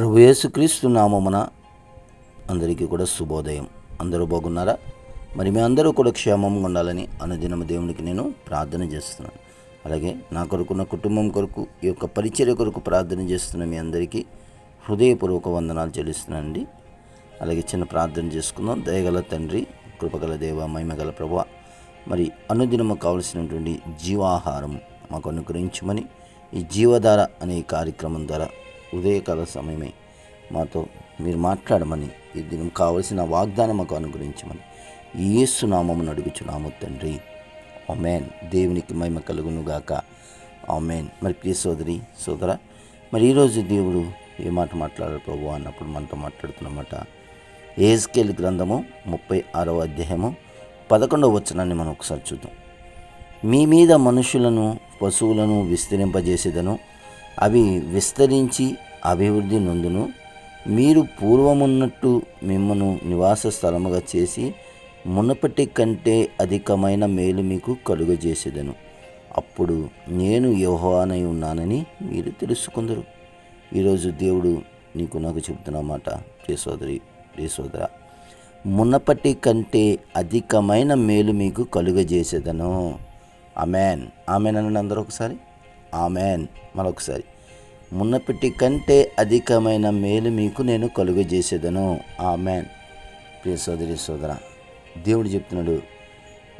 ప్రభు యేసుక్రీస్తు నామమున అందరికీ కూడా శుభోదయం. అందరూ బాగున్నారా? మరి మీ అందరూ కూడా క్షేమంగా ఉండాలని అనుదినము దేవునికి నేను ప్రార్థన చేస్తున్నాను. అలాగే నా కొరకు నా కుటుంబం కొరకు ఈ యొక్క పరిచర్య కొరకు ప్రార్థన చేస్తున్న మీ అందరికీ హృదయపూర్వక వందనాలు చెల్లిస్తున్నానండి. అలాగే చిన్న ప్రార్థన చేసుకుందాం. దయగల తండ్రి కృపగల దేవ మహిమగల ప్రభు మరి అనుదినము కావలసినటువంటి జీవాహారం మాకు అనుగ్రహించమని ఈ జీవధార అనే కార్యక్రమం ద్వారా ఉదయకాల సమయమే. మాతో మీరు మాట్లాడమని ఈ దినం కావలసిన వాగ్దానం మాకు అనుగ్రహించమని ఏసు నామమును అడుగుచున్నాము తండ్రి. ఆమెన్. దేవునికి మహిమ కలుగును గాక. ఆమెన్. మరి ప్రియ సోదరి సోదర మరి ఈరోజు దేవుడు ఏ మాట మాట్లాడారు ప్రభు అన్నప్పుడు మనతో మాట్లాడుతున్నమాట. ఏజ్కేల్ గ్రంథము ముప్పై ఆరవ అధ్యాయము పదకొండవ వచనాన్ని మనం ఒకసారి చూద్దాం. మీ మీద మనుషులను పశువులను విస్తరింపజేసేదను అవి విస్తరించి అభివృద్ధి నొందును. మీరు పూర్వమున్నట్టు మిమ్మను నివాస స్థలముగా చేసి మునపటి కంటే అధికమైన మేలు మీకు కలుగజేసేదను. అప్పుడు నేను యోహానై ఉన్నానని మీరు తెలుసుకుందరు. ఈరోజు దేవుడు నీకు నాకు చెబుతున్నమాట ప్రియ సోదరి ప్రియ సోదర మునపటి కంటే అధికమైన మేలు మీకు కలుగజేసేదను. ఆమెన్. ఆమెన్ అనండి అందరూ ఒకసారి. ఆమెన్. మరొకసారి. మున్నపటి కంటే అధికమైన మేలు మీకు నేను కలుగజేసేదను. ఆమెన్. ప్రియ సోదరి సోదర దేవుడు చెప్తున్నాడు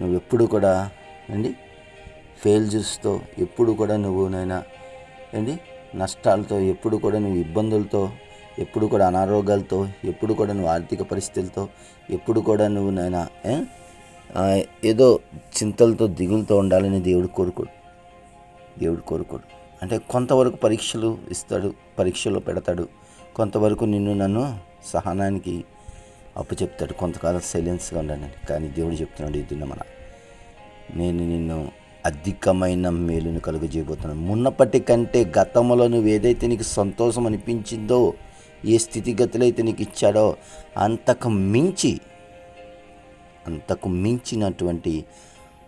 నువ్వు ఎప్పుడు కూడా అండి ఫెయిల్జెస్తో ఎప్పుడు కూడా నువ్వు నైనా ఏంటి? నష్టాలతో ఎప్పుడు కూడా నువ్వు ఇబ్బందులతో ఎప్పుడు కూడా అనారోగ్యాలతో ఎప్పుడు కూడా నువ్వు ఆర్థిక పరిస్థితులతో ఎప్పుడు కూడా నువ్వు నైనా ఏదో చింతలతో దిగులతో ఉండాలని దేవుడు కోరుకోడు. దేవుడు కోరుకోడు. అంటే కొంతవరకు పరీక్షలు ఇస్తాడు పరీక్షలు పెడతాడు. కొంతవరకు నిన్ను నన్ను సహనానికి అప్పు చెప్తాడు కొంతకాలం సైలెన్స్గా ఉండాలని కానీ దేవుడు చెప్తున్నాడు ఇది మన నేను నిన్ను అధికమైన మేలును కలుగజేయబోతున్నాను. మున్నపటి కంటే గతంలో నువ్వు ఏదైతే నీకు సంతోషం అనిపించిందో ఏ స్థితిగతులు అయితే నీకు ఇచ్చాడో అంతకు మించి అంతకు మించినటువంటి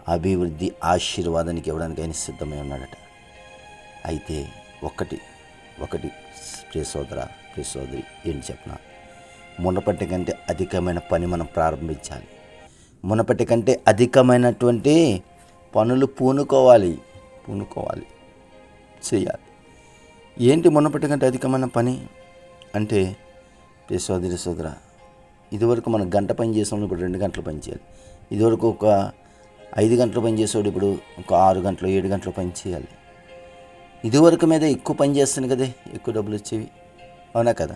అభివృద్ధి ఆశీర్వాదానికి ఇవ్వడానికి ఆయన సిద్ధమై ఉన్నాడట. అయితే ఒకటి ఒకటి ప్రియ సోదర ప్రియ సోదరి ఏంటి చెప్పిన? మునపటి కంటే అధికమైన పని మనం ప్రారంభించాలి. మునపటి కంటే అధికమైనటువంటి పనులు పూనుకోవాలి పూనుకోవాలి చేయాలి. ఏంటి మునపటి కంటే అధికమైన పని? అంటే ప్రియ సోదరి సోదర ఇదివరకు మనం గంట పని చేసాం ఇప్పుడు రెండు గంటలు పని చేయాలి. ఇదివరకు ఒక ఐదు గంటలు పని చేసేవాడు ఇప్పుడు ఒక ఆరు గంటలు ఏడు గంటలు పని చేయాలి. ఇదివరకు మీద ఎక్కువ పని చేస్తాను కదే ఎక్కువ డబ్బులు వచ్చేవి. అవునా కదా?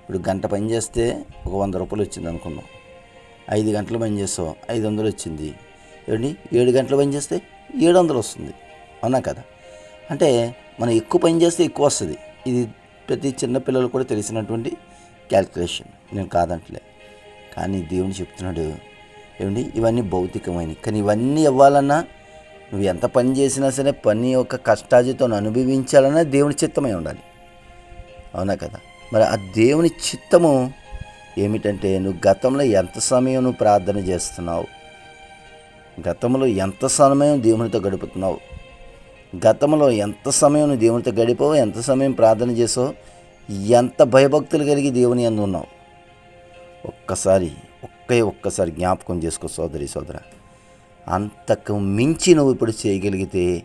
ఇప్పుడు గంట పని చేస్తే ఒక వంద రూపాయలు వచ్చింది అనుకుందాం ఐదు గంటలు పని చేస్తాం ఐదు వందలు వచ్చింది. ఏమండి? ఏడు గంటలు పని చేస్తే ఏడు వందలు వస్తుంది. అవునా కదా? అంటే మనం ఎక్కువ పని చేస్తే ఎక్కువ వస్తుంది. ఇది ప్రతి చిన్న పిల్లలు కూడా తెలిసినటువంటి క్యాల్కులేషన్. నేను కాదంటలే. కానీ దేవుని చెప్తున్నాడు. ఏమండి? ఇవన్నీ భౌతికమైనవి. కానీ ఇవన్నీ ఇవ్వాలన్నా నువ్వు ఎంత పని చేసినా సరే పని యొక్క కష్టాజితో అనుభవించాలన్నా దేవుని చిత్తమై ఉండాలి. అవునా కదా? మరి ఆ దేవుని చిత్తము ఏమిటంటే నువ్వు గతంలో ఎంత సమయం నువ్వు ప్రార్థన చేస్తున్నావు? గతంలో ఎంత సమయం దేవునితో గడుపుతున్నావు? గతంలో ఎంత సమయం నువ్వు దేవునితో గడిపావు? ఎంత సమయం ప్రార్థన చేసావు? ఎంత భయభక్తులు కలిగి దేవుని అందు ఉన్నావు? ఒక్కసారి ఒక్కే ఒక్కసారి జ్ఞాపకం చేసుకో సోదరి సోదర. అంతకు మించి నువ్వు ఇప్పుడు చేయగలిగితే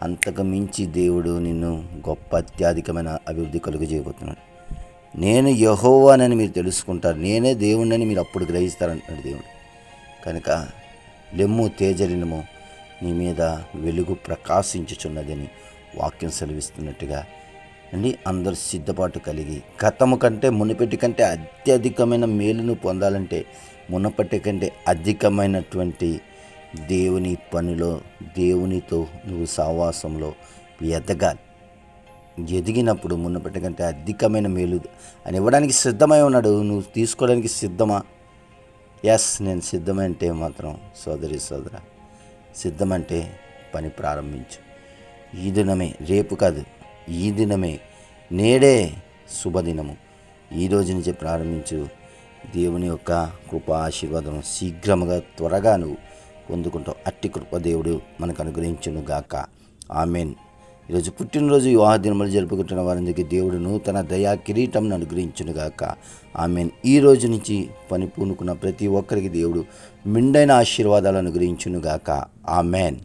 అంతకు మించి దేవుడు నిన్ను గొప్ప అత్యధికమైన అభివృద్ధి కలుగజేయబోతున్నాడు నేను యహోవానని మీరు తెలుసుకుంటారు. నేనే దేవుణ్ణని మీరు అప్పుడు గ్రహిస్తారంటున్నాడు దేవుడు. కనుక లెమ్ము తేజలినము నీ మీద వెలుగు ప్రకాశించుచున్నదని వాక్యం సెలవిస్తున్నట్టుగా అండి. అందరు సిద్ధపాటు కలిగి గతము కంటే మునుపటి కంటే అత్యధికమైన మేలును పొందాలంటే మునపటి కంటే అధికమైనటువంటి దేవుని పనిలో దేవునితో నువ్వు సావాసంలో ఎదగాలి ఎదిగినప్పుడు మున్నపటి కంటే అధికమైన మేలు అని ఇవ్వడానికి సిద్ధమై ఉన్నాడు. నువ్వు తీసుకోవడానికి సిద్ధమా? ఎస్ నేను సిద్ధమంటే మాత్రం సోదరి సోదర సిద్ధమంటే పని ప్రారంభించు. ఈ దినమే రేపు కాదు ఈ దినమే నేడే శుభదినము. ఈ రోజు నుంచి ప్రారంభించు. దేవుని యొక్క కృప ఆశీర్వాదం శీఘ్రముగా త్వరగా నువ్వు పొందుకుంటాం అట్టి కృప దేవుడు మనకు అనుగ్రహించును గాక. ఆమెన్. ఈరోజు పుట్టినరోజు వివాహ దినములు జరుపుకుంటున్న వారందరికీ దేవుడు నూతన దయా కిరీటం అనుగ్రహించునుగాక ఆమెన్. ఈ రోజు నుంచి పని పూనుకున్న ప్రతి ఒక్కరికి దేవుడు మెండైన ఆశీర్వాదాలు అనుగ్రహించునుగాక ఆమెన్.